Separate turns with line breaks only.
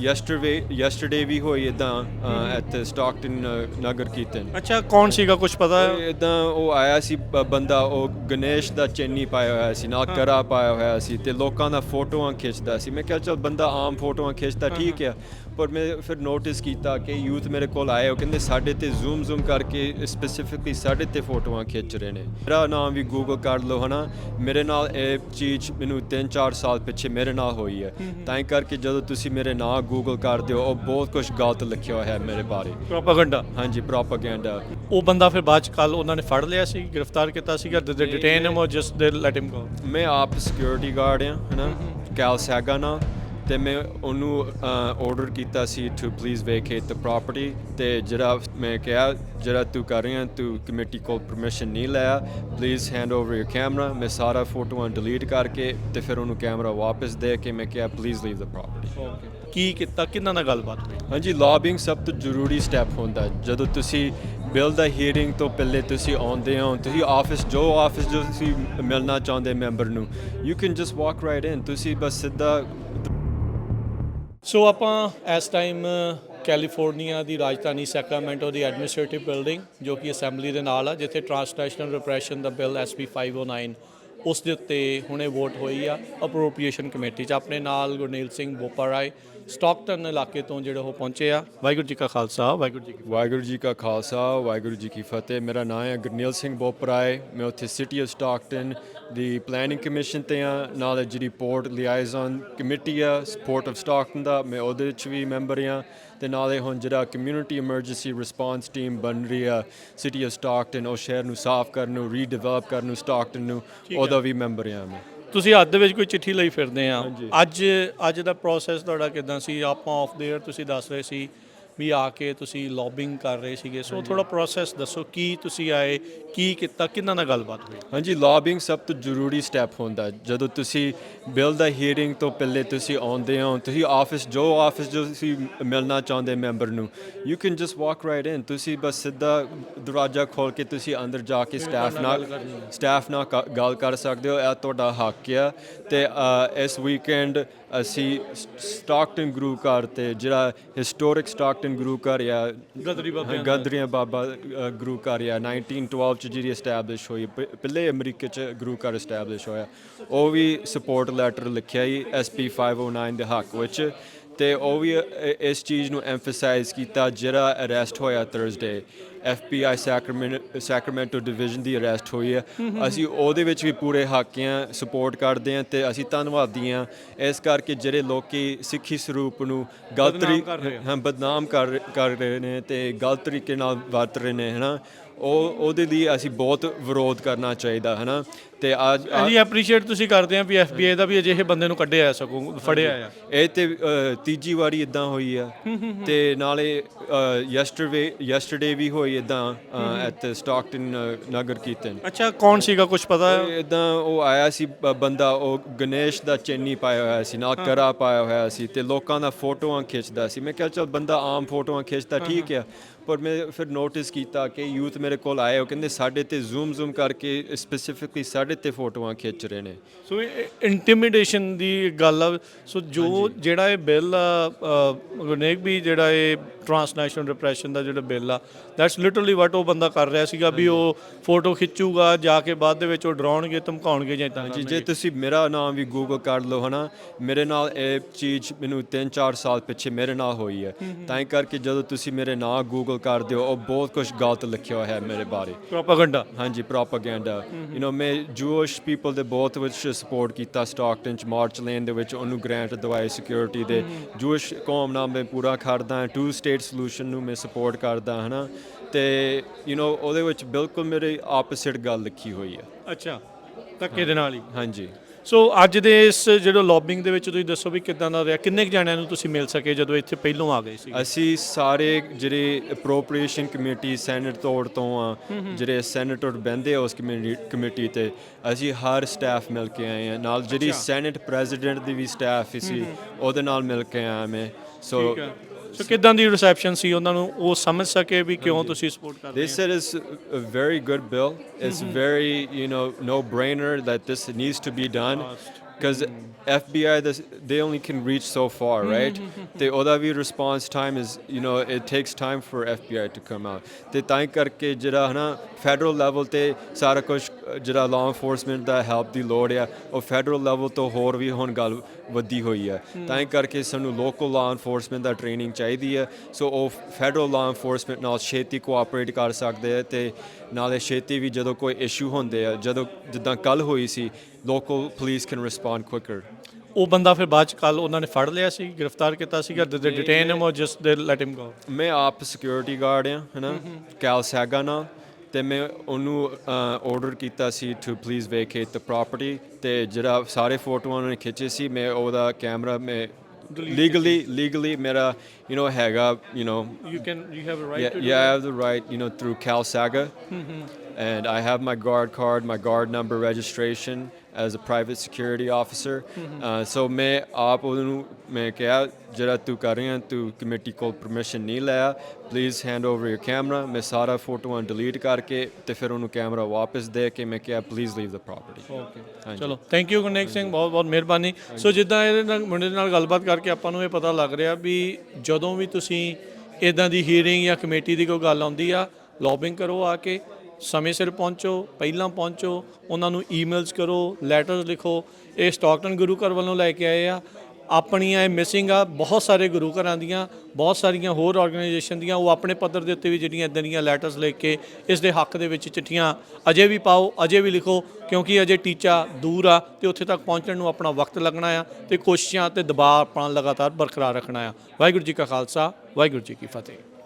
Yesterday yesterday ਵੀ ਹੋਈ ਇਦਾਂ at Stockton ਨਗਰ ਕੀਰਤਨ।
ਅੱਛਾ ਕੌਣ ਸੀਗਾ ਕੁਝ ਪਤਾ? ਹੈ
ਇਦਾਂ ਉਹ ਆਇਆ ਸੀ ਬੰਦਾ ਉਹ ਗਣੇਸ਼ ਦਾ ਚੈਨੀ ਪਾਇਆ ਹੋਇਆ ਸੀ ਨਾਲ ਕਰਾ ਪਾਇਆ ਹੋਇਆ ਸੀ ਤੇ ਲੋਕਾਂ ਦਾ ਫੋਟੋਆਂ ਖਿੱਚਦਾ ਸੀ। ਮੈਂ ਕਿਹਾ ਚਲ ਬੰਦਾ ਆਮ ਫੋਟੋਆਂ ਖਿੱਚਦਾ ਠੀਕ ਆ। ਪਰ ਮੈਂ ਫਿਰ ਨੋਟਿਸ ਕੀਤਾ ਕਿ ਯੂਥ ਮੇਰੇ ਕੋਲ ਆਏ ਉਹ ਕਹਿੰਦੇ ਸਾਡੇ ਤੇ ਜ਼ੂਮ ਜ਼ੂਮ ਕਰਕੇ ਸਪੈਸੀਫਿਕਲੀ ਸਾਡੇ ਤੇ ਫੋਟੋਆਂ ਖਿੱਚ ਰਹੇ ਨੇ। ਮੇਰਾ ਨਾਮ ਵੀ ਗੂਗਲ ਕਰ ਲਓ ਹਨਾ। ਮੇਰੇ ਨਾਲ ਇਹ ਚੀਜ਼ ਮੈਨੂੰ 3-4 ਸਾਲ ਪਿੱਛੇ ਮੇਰੇ ਨਾਲ ਹੋਈ ਹੈ। ਤਾਂ ਹੀ ਕਰਕੇ ਜਦੋਂ ਤੁਸੀਂ ਮੇਰੇ ਨਾਂ ਗੂਗਲ ਕਰਦੇ ਹੋ ਉਹ ਬਹੁਤ ਕੁਝ ਗਲਤ ਲਿਖਿਆ ਹੋਇਆ ਹੈ ਮੇਰੇ ਬਾਰੇ।
ਪ੍ਰੋਪਾਗੈਂਡਾ
ਹਾਂਜੀ ਪ੍ਰੋਪਾਗੈਂਡਾ
ਉਹ ਬੰਦਾ ਫਿਰ ਬਾਅਦ ਚ ਕੱਲ ਉਹਨਾਂ ਨੇ ਫੜ ਲਿਆ ਸੀ ਗ੍ਰਿਫਤਾਰ ਕੀਤਾ ਸੀਗਾ ਦੇ ਡਿਟੇਨ ਹਿਮ অর ਜਸਟ ਦੇ ਲੈਟ ਹਿਮ ਗੋ
ਮੈਂ ਆਪ ਸਿਕਿਉਰਿਟੀ ਗਾਰਡ ਆ ਹਨਾ? ਕੈਲ ਸੈਗਾ ਨਾਲ ਤੇ ਮੈਂ ਉਹਨੂੰ ਆਰਡਰ ਕੀਤਾ ਸੀ to please vacate the property ਤੇ ਜਿਹੜਾ ਮੈਂ ਕਿਹਾ ਜਿਹੜਾ ਤੂੰ ਕਰ ਰਿਹਾ ਤੂੰ ਕਮੇਟੀ ਕੋਲ ਪਰਮਿਸ਼ਨ ਨਹੀਂ ਲਿਆ please hand over your camera ਮੈਂ ਸਾਰਾ ਫੋਟੋਆਂ ਡਿਲੀਟ ਕਰਕੇ ਤੇ ਫਿਰ ਉਹਨੂੰ ਕੈਮਰਾ ਵਾਪਸ ਦੇ ਕੇ ਮੈਂ ਕਿਹਾ ਪਲੀਜ਼ ਲੀਵ ਦ ਪ੍ਰਾਪਰਟੀ
ਕੀ ਕੀਤਾ ਕਿੰਨਾ ਨਾਲ ਗੱਲਬਾਤ ਹੋਈ
ਹਾਂਜੀ ਲੌਬਿੰਗ ਸਭ ਤੋਂ ਜ਼ਰੂਰੀ ਸਟੈਪ ਹੁੰਦਾ। ਜਦੋਂ ਤੁਸੀਂ ਬਿੱਲ ਦਾ ਹੀਅਰਿੰਗ ਤੋਂ ਪਹਿਲੇ ਤੁਸੀਂ ਆਉਂਦੇ ਹੋ ਤੁਸੀਂ ਆਫਿਸ ਜੋ ਆਫਿਸ ਜੋ ਤੁਸੀਂ ਮਿਲਣਾ ਚਾਹੁੰਦੇ ਮੈਂਬਰ ਨੂੰ you can just walk right in ਤੁਸੀਂ ਬਸ ਸਿੱਧਾ
ਸੋ ਆਪਾਂ ਇਸ ਟਾਈਮ ਕੈਲੀਫੋਰਨੀਆ ਦੀ ਰਾਜਧਾਨੀ ਸੈਕਰਾਮੈਂਟੋ ਦੀ ਐਡਮਿਨਿਸਟ੍ਰੇਟਿਵ ਬਿਲਡਿੰਗ ਜੋ ਕਿ ਅਸੈਂਬਲੀ ਦੇ ਨਾਲ ਆ ਜਿੱਥੇ ਟ੍ਰਾਂਸਨੈਸ਼ਨਲ ਰਿਪਰੈਸ਼ਨ ਦਾ ਬਿੱਲ ਐਸਪੀ 509 ਉਸ ਦੇ ਉੱਤੇ ਹੁਣੇ ਵੋਟ ਹੋਈ ਆ। ਅਪਰੋਪਰੀਏਸ਼ਨ ਕਮੇਟੀ 'ਚ ਆਪਣੇ ਨਾਲ ਗੁਰਨੀਲ ਸਿੰਘ ਬੋਪਾ ਰਾਏ ਸਟਾਕਟਨ ਇਲਾਕੇ ਤੋਂ ਜਿਹੜੇ ਉਹ ਪਹੁੰਚੇ ਆ। ਵਾਹਿਗੁਰੂ ਜੀ ਕਾ ਖਾਲਸਾ, ਵਾਹਿਗੁਰੂ ਜੀ ਕੀ
ਵਾਹਿਗੁਰੂ ਜੀ ਕਾ ਖਾਲਸਾ, ਵਾਹਿਗੁਰੂ ਜੀ ਕੀ ਫਤਿਹ। ਮੇਰਾ ਨਾਮ ਹੈ ਗੁਰਨੀਲ ਸਿੰਘ ਬੋਪਰਾਏ। ਮੈਂ ਉੱਥੇ ਸਿਟੀ ਆਫ ਸਟਾਕਟਨ ਦੀ ਪਲੈਨਿੰਗ ਕਮਿਸ਼ਨ ਤੇ ਆ ਨਾਲ ਜਿਹੜੀ ਪੋਰਟ ਲਿਆਇਜ਼ਨ ਕਮੇਟੀ ਆ ਸਪੋਰਟ ਆਫ ਸਟਾਕਟਨ ਦਾ ਮੈਂ ਉਹਦੇ ਵਿੱਚ ਵੀ ਮੈਂਬਰ ਆ। ਤੇ ਨਾਲੇ ਹੁਣ ਜਿਹੜਾ ਕਮਿਊਨਿਟੀ ਐਮਰਜੈਂਸੀ ਰਿਸਪਾਂਸ ਟੀਮ ਬਣ ਰਹੀ ਆ ਸਿਟੀ ਆਫ ਸਟਾਕਟਨ ਉਹ ਸ਼ਹਿਰ ਨੂੰ ਸਾਫ਼ ਕਰਨ ਨੂੰ ਰੀਡਿਵੈਲਪ ਕਰਨ ਨੂੰ ਸਟਾਕਟਨ ਨੂੰ ਉਹਦਾ ਵੀ ਮੈਂਬਰ ਆ ਮੈਂ।
ਤੁਸੀਂ ਹੱਥ ਦੇ ਵਿੱਚ ਕੋਈ ਚਿੱਠੀ ਲਈ ਫਿਰਦੇ ਆ। ਅੱਜ ਅੱਜ ਦਾ ਪ੍ਰੋਸੈਸ ਤੁਹਾਡਾ ਕਿਦਾਂ ਸੀ? ਆਪਾਂ ਆਫ ਦੇਅਰ ਤੁਸੀਂ ਦੱਸ ਰਹੇ ਸੀ। ਵੀ ਆ ਕੇ ਤੁਸੀਂ ਲੌਬਿੰਗ ਕਰ ਰਹੇ ਸੀਗੇ। ਸੋ ਥੋੜਾ ਪ੍ਰੋਸੈਸ ਦੱਸੋ ਕੀ ਤੁਸੀਂ ਆਏ ਕੀ ਕੀਤਾ ਕਿੰਨਾ ਨਾਲ ਗੱਲਬਾਤ ਹੋਈ?
ਹਾਂਜੀ ਲੌਬਿੰਗ ਸਭ ਤੋਂ ਜ਼ਰੂਰੀ ਸਟੈਪ ਹੁੰਦਾ। ਹੈ। ਜਦੋਂ ਤੁਸੀਂ ਬਿੱਲ ਦਾ ਹੀਅਰਿੰਗ ਤੋਂ ਪਹਿਲੇ ਤੁਸੀਂ ਆਉਂਦੇ ਹੋ ਤੁਸੀਂ ਆਫਿਸ ਜੋ ਆਫਿਸ ਜੋ ਤੁਸੀਂ ਮਿਲਣਾ ਚਾਹੁੰਦੇ ਮੈਂਬਰ ਨੂੰ you can just walk right in ਤੁਸੀਂ ਬਸ ਸਿੱਧਾ ਦਰਵਾਜ਼ਾ ਖੋਲ ਕੇ ਤੁਸੀਂ ਅੰਦਰ ਜਾ ਕੇ ਸਟਾਫ ਨਾਲ ਸਟਾਫ ਨਾਲ ਗੱਲ ਕਰ ਸਕਦੇ ਹੋ ਇਹ ਤੁਹਾਡਾ ਹੱਕ ਆ। ਤੇ ਇਸ ਵੀਕਐਂਡ ਅਸੀਂ ਸਟਾਕਟਨ ਗੁਰੂ ਘਰ ਤੇ ਜਿਹੜਾ ਹਿਸਟੋਰਿਕ ਸਟਾਕਟਨ ਗੁਰੂ ਘਰ ਆ
ਗਦਰੀ ਬਾਬਿਆਂ ਦਾ।
ਗਦਰੀਆਂ ਬਾਬਾ ਗੁਰੂ ਘਰ ਆ 1912 ਚ ਜਿਹੜੀ ਐਸਟੈਬਲਿਸ਼ ਹੋਈ ਪਹਿਲੇ ਅਮਰੀਕਾ ਚ ਗੁਰੂ ਘਰ ਐਸਟੈਬਲਿਸ਼ ਹੋਇਆ ਉਹ ਵੀ ਸਪੋਰਟ ਲੈਟਰ ਲਿਖਿਆ ਹੀ ਐਸਪੀ 509 ਦੇ ਹੱਕ ਵਿੱਚ ਤੇ ਉਹ ਵੀ ਇਸ ਚੀਜ਼ ਨੂੰ ਐਮਫਸਾਈਜ਼ ਕੀਤਾ ਜਿਹੜਾ ਅਰੈਸਟ ਹੋਇਆ ਥਰਸਡੇ FBI ਸੈਕਰਾਮੈਂਟੋ ਡਿਵੀਜ਼ਨ ਦੀ ਅਰੈਸਟ ਹੋਈ ਹੈ। ਅਸੀਂ ਉਹਦੇ ਵਿੱਚ ਵੀ ਪੂਰੇ ਹੱਕ ਆ ਸਪੋਰਟ ਕਰਦੇ ਆ ਤੇ ਅਸੀਂ ਧੰਨਵਾਦੀ ਆ ਇਸ ਕਰਕੇ ਜਿਹੜੇ ਲੋਕੀ ਸਿੱਖੀ ਸਰੂਪ ਨੂੰ ਗਲਤ
ਬਦਨਾਮ ਕਰ ਰਹੇ
ਤਰੀ- ਹਾਂ ਬਦਨਾਮ ਕਰ ਕਰ ਰਹੇ ਨੇ ਤੇ ਗਲਤ ਤਰੀਕੇ ਨਾਲ ਵਰਤ ਰਹੇ ਨੇ ਹਨਾ? ਉਹ ਉਹਦੇ ਲਈ ਅਸੀਂ ਬਹੁਤ ਵਿਰੋਧ ਕਰਨਾ ਚਾਹੀਦਾ ਹਨਾ? ਤੇ ਅੱਜ
ਜੀ ਐਪਰੀਸ਼ੀਏਟ ਤੁਸੀਂ ਕਰਦੇ ਆ ਵੀ FBI ਦਾ ਵੀ ਅਜਿਹੇ ਬੰਦੇ ਨੂੰ ਕੱਢਿਆ ਸਕੋ ਫੜਿਆ ਆ।
ਇਹ ਤੇ ਅ, ਤੀਜੀ ਵਾਰੀ ਇਦਾਂ ਹੋਈ ਆ। ਤੇ ਨਾਲੇ ਯੈਸਟਰਡੇ ਯੈਸਟਰਡੇ ਵੀ ਹੋਈ ਇਦਾਂ ਐਟ ਸਟਾਕਟਨ ਨਗਰ ਕੀਰਤਨ।
ਅੱਛਾ ਕੌਣ ਸੀਗਾ ਕੁਝ ਪਤਾ? ਹੈ
ਇਦਾਂ ਉਹ ਆਇਆ ਸੀ ਬ- ਬੰਦਾ ਉਹ ਗਣੇਸ਼ ਦਾ ਚੈਨੀ ਪਾਇਆ ਹੋਇਆ ਸੀ ਨਾਲ ਕਰਾ ਪਾਇਆ ਹੋਇਆ ਸੀ ਤੇ ਲੋਕਾਂ ਦਾ ਫੋਟੋਆਂ ਖਿੱਚਦਾ ਸੀ। ਮੈਂ ਕਿਹਾ ਚਲ ਬੰਦਾ ਆਮ ਫੋਟੋਆਂ ਖਿੱਚਦਾ ਠੀਕ ਆ। ਪਰ ਮੈਂ ਫਿਰ ਨੋਟਿਸ ਕੀਤਾ ਕਿ ਯੂਥ ਮੇਰੇ ਕੋਲ ਆਏ ਉਹ ਕਹਿੰਦੇ ਸਾਡੇ ਤੇ ਜ਼ੂਮ ਜ਼ੂਮ ਕਰਕੇ ਸਪੈਸੀਫਿਕਲੀ ਸਾਡੇ ਤੇ ਫੋਟੋਆਂ ਖਿੱਚ ਰਹੇ ਨੇ।
ਸੋ ਇੰਟੀਮੀਡੇਸ਼ਨ ਦੀ ਗੱਲ ਆ। ਸੋ ਜੋ ਜਿਹੜਾ ਇਹ ਬਿੱਲ ਆ ਗੁਰਨੇਕ ਵੀ ਜਿਹੜਾ ਇਹ ਟ੍ਰਾਂਸਨੈਸ਼ਨਲ ਰਿਪਰੈਸ਼ਨ ਦਾ ਜਿਹੜਾ ਬਿੱਲ ਆ ਦੈਟਸ ਲਿਟਰਲੀ ਵਾਟ ਉਹ ਬੰਦਾ ਕਰ ਰਿਹਾ ਸੀਗਾ ਵੀ ਉਹ ਫੋਟੋ ਖਿੱਚੂਗਾ ਜਾ ਕੇ ਬਾਅਦ ਦੇ ਵਿੱਚ ਉਹ ਡਰਾਉਣਗੇ ਧਮਕਾਉਣਗੇ ਜਾਂ ਇਦਾਂ
ਜੀ ਜੇ ਤੁਸੀਂ ਮੇਰਾ ਨਾਮ ਵੀ ਗੂਗਲ ਕਰ ਲਓ ਹਨਾ ਮੇਰੇ ਨਾਲ ਇਹ ਚੀਜ਼ ਮੈਨੂੰ 3-4 ਸਾਲ ਪਿੱਛੇ ਮੇਰੇ ਨਾਲ ਹੋਈ ਹੈ। ਤਾਂ ਕਰਕੇ ਜਦੋਂ ਤੁਸੀਂ ਮੇਰੇ ਨਾਂ ਗੂਗਲ ਕਰਦੇ ਹੋ ਉਹ ਬਹੁਤ ਕੁਝ ਗਲਤ ਲਿਖਿਆ ਹੋਇਆ ਹੈ ਮੇਰੇ ਬਾਰੇ।
ਪ੍ਰੋਪਾਗੈਂਡਾ
ਹਾਂਜੀ ਪ੍ਰੋਪਾਗੈਂਡਾ ਯੂ نو ਮੈਂ ਜੂਇਸ਼ ਪੀਪਲ ਦੇ ਬਹੁਤ ਵਿੱਚ ਸਪੋਰਟ ਕੀਤਾ ਸਟਾਕਟਨ ਚ ਮਾਰਚ ਲੇਨ ਦੇ ਵਿੱਚ ਉਹਨੂੰ ਗ੍ਰਾਂਟ ਦਵਾਈ ਸਿਕਿਉਰਿਟੀ ਦੇ। ਜੂਇਸ਼ ਕੌਮ ਨਾਲ ਮੈਂ ਪੂਰਾ ਕਰਦਾ ਟੂ ਸਟੇਟ ਸੋਲੂਸ਼ਨ ਨੂੰ ਮੈਂ ਸਪੋਰਟ ਕਰਦਾ ਹਨਾ। ਤੇ ਯੂ نو ਉਹਦੇ ਵਿੱਚ ਬਿਲਕੁਲ ਮੇਰੇ ਆਪੋਜ਼ਿਟ ਗੱਲ ਲਿਖੀ ਹੋਈ ਹੈ।
ਅੱਛਾ ਧੱਕੇ ਦੇ ਨਾਲ ਹੀ।
ਹਾਂਜੀ।
ਸੋ ਅੱਜ ਦੇ ਇਸ ਜਿਹੜਾ ਲੌਬਿੰਗ ਦੇ ਵਿੱਚ ਤੁਸੀਂ ਦੱਸੋ ਵੀ ਕਿਦਾਂ ਦਾ ਰਿਹਾ ਕਿੰਨੇ ਕੁ ਜਣਿਆਂ ਨੂੰ ਤੁਸੀਂ ਮਿਲ ਸਕੇ ਜਦੋਂ ਇੱਥੇ ਪਹਿਲੋਂ ਆ ਗਏ ਸੀ?
ਅਸੀਂ ਸਾਰੇ ਜਿਹੜੇ ਅਪਰੋਪਰੀਏਸ਼ਨ ਕਮੇਟੀ ਸੈਨੇਟ ਤੋੜ ਤੋਂ ਆ ਜਿਹੜੇ ਸੈਨੇਟਰ ਬਹਿੰਦੇ ਆ ਉਸ ਕਮੇਟੀ ਤੇ ਅਸੀਂ ਹਰ ਸਟਾਫ ਮਿਲ ਕੇ ਆਏ ਆ। ਨਾਲ ਜਿਹੜੀ ਸੈਨੇਟ ਪ੍ਰੈਜ਼ੀਡੈਂਟ ਦੀ ਵੀ ਸਟਾਫ ਸੀ ਉਹਦੇ ਨਾਲ ਮਿਲ ਕੇ ਆਇਆ ਮੈਂ। ਸੋ
ਸੋ ਕਿਦਾਂ ਦੀ ਰਿਸੈਪਸ਼ਨ ਸੀ ਉਹਨਾਂ ਨੂੰ ਉਹ ਸਮਝ ਸਕੇ ਵੀ ਕਿਉਂ ਤੁਸੀਂ ਸਪੋਰਟ ਕਰਦੇ
They said it's a very good bill. It's very, you know, no brainer that this needs to be done. Because FBI this, they only can reach so far right? ਤੇ ਉਹਦਾ ਵੀ response time is you know it takes time for FBI to come out. ਤੇ ਤਾਂ ਕਰਕੇ ਜਿਹੜਾ ਹਨਾ federal level ਤੇ ਸਾਰਾ ਕੁਝ ਜਿਹੜਾ ਲਾਅ enforcement ਦਾ ਹੈਲਪ ਦੀ ਲੋੜ ਆ ਉਹ ਫੈਡਰਲ ਲੈਵਲ ਤੋਂ ਹੋਰ ਵੀ ਹੁਣ ਗੱਲ ਵਧੀ ਹੋਈ ਹੈ ਤਾਂ ਕਰਕੇ ਸਾਨੂੰ ਲੋਕਲ ਲਾਅ enforcement ਦਾ ਟ੍ਰੇਨਿੰਗ ਚਾਹੀਦੀ ਹੈ ਸੋ ਉਹ ਫੈਡਰਲ ਲਾਅ enforcement ਨਾਲ ਛੇਤੀ ਕੋਆਪਰੇਟ ਕਰ ਸਕਦੇ ਆ ਤੇ ਨਾਲੇ ਛੇਤੀ ਵੀ ਜਦੋਂ ਕੋਈ ਇਸ਼ੂ ਹੁੰਦੇ ਆ ਜਦੋਂ ਜਿੱਦਾਂ ਕੱਲ ਹੋਈ ਸੀ local police can respond respond quicker.
ਉਹ ਬੰਦਾ ਫਿਰ ਬਾਅਦ ਚ ਕੱਲ ਉਹਨਾਂ ਨੇ ਫੜ ਲਿਆ ਸੀ ਗ੍ਰਿਫਤਾਰ ਕੀਤਾ ਸੀਗਾ did they detain him or just they let him go
ਮੈਂ ਆਪ ਸਿਕਿਉਰਿਟੀ ਗਾਰਡ ਆ ਹੈਨਾ ਕੈਲ ਸੈਗਾ ਨਾਲ ਤੇ ਮੈਂ ਉਹਨੂੰ ਆਰਡਰ ਕੀਤਾ ਸੀ to please vacate the property ਤੇ ਜਿਹੜਾ ਸਾਰੇ ਫੋਟੋਆਂ ਉਹਨਾਂ ਨੇ ਖਿੱਚੇ ਸੀ ਮੈਂ ਉਹਦਾ ਕੈਮਰਾ ਮੈਂ legally legally ਮੇਰਾ you know ਹੈਗਾ you know
you can you have a right
yeah,
to do
yeah I have the right you know through Cal Saga and I have my guard card my guard number registration as a private security officer. Uh, so ਮੈਂ ਆਪ ਉਹਨੂੰ ਮੈਂ ਕਿਹਾ ਜਿਹੜਾ ਤੂੰ ਕਰ ਰਿਹਾ ਤੂੰ ਕਮੇਟੀ ਕੋਲ ਪਰਮਿਸ਼ਨ ਨਹੀਂ ਲਿਆ please hand over your camera ਮੈਂ ਸਾਰਾ ਫੋਟੋਆਂ ਡਿਲੀਟ ਕਰਕੇ ਤੇ ਫਿਰ ਉਹਨੂੰ ਕੈਮਰਾ ਵਾਪਸ ਦੇ ਕੇ ਮੈਂ ਕਿਹਾ please leave the property
okay ਚਲੋ ਥੈਂਕ ਯੂ ਗੁਰਨੇਕ ਸਿੰਘ ਬਹੁਤ ਬਹੁਤ ਮਿਹਰਬਾਨੀ ਸੋ ਜਿੱਦਾਂ ਇਹਦੇ ਨਾਲ ਮੁੰਡੇ ਨਾਲ ਗੱਲਬਾਤ ਕਰਕੇ ਆਪਾਂ ਨੂੰ ਇਹ ਪਤਾ ਲੱਗ ਰਿਹਾ ਵੀ ਜਦੋਂ ਵੀ ਤੁਸੀਂ ਇਦਾਂ ਦੀ ਹੀਅਰਿੰਗ ਜਾਂ ਕਮੇਟੀ ਦੀ ਕੋਈ ਗੱਲ ਆਉਂਦੀ ਆ ਲੌਬਿੰਗ ਕਰੋ ਆ ਕੇ ਸਮੇਂ ਸਿਰ ਪਹੁੰਚੋ, ਪਹਿਲਾਂ ਪਹੁੰਚੋ, ਉਹਨਾਂ ਨੂੰ ਈਮੇਲਸ ਕਰੋ ਲੈਟਰਸ ਲਿਖੋ। ਇਹ ਸਟਾਕਟਨ ਗੁਰੂ ਘਰ ਵੱਲੋਂ ਲੈ ਕੇ ਆਏ ਆ। ਆਪਣੀਆਂ ਇਹ ਮਿਸਿੰਗ ਆ, ਬਹੁਤ ਸਾਰੇ ਗੁਰੂ ਘਰਾਂ ਦੀਆਂ, ਬਹੁਤ ਸਾਰੀਆਂ ਹੋਰ ਆਰਗੇਨਾਈਜੇਸ਼ਨ ਦੀਆਂ, ਉਹ ਆਪਣੇ ਪੱਧਰ ਦੇ ਉੱਤੇ ਵੀ ਜਿਹੜੀਆਂ ਇਦਾਂ ਦੀਆਂ ਲੈਟਰਸ ਲਿਖ ਕੇ ਇਸ ਦੇ ਹੱਕ ਦੇ ਵਿੱਚ ਚਿੱਠੀਆਂ ਅਜੇ ਵੀ ਪਾਓ, ਅਜੇ ਵੀ ਲਿਖੋ, ਕਿਉਂਕਿ ਅਜੇ ਟੀਚਾ ਦੂਰ ਆ ਤੇ ਉੱਥੇ ਤੱਕ ਪਹੁੰਚਣ ਨੂੰ ਆਪਣਾ ਵਕਤ ਲੱਗਣਾ ਆ ਤੇ ਕੋਸ਼ਿਸ਼ਾਂ ਤੇ ਦਬਾਅ ਆਪਣਾ ਲਗਾਤਾਰ ਬਰਕਰਾਰ ਰੱਖਣਾ ਆ। ਵਾਹਿਗੁਰੂ ਜੀ ਕਾ ਖਾਲਸਾ, ਵਾਹਿਗੁਰੂ ਜੀ ਕੀ ਫਤਿਹ।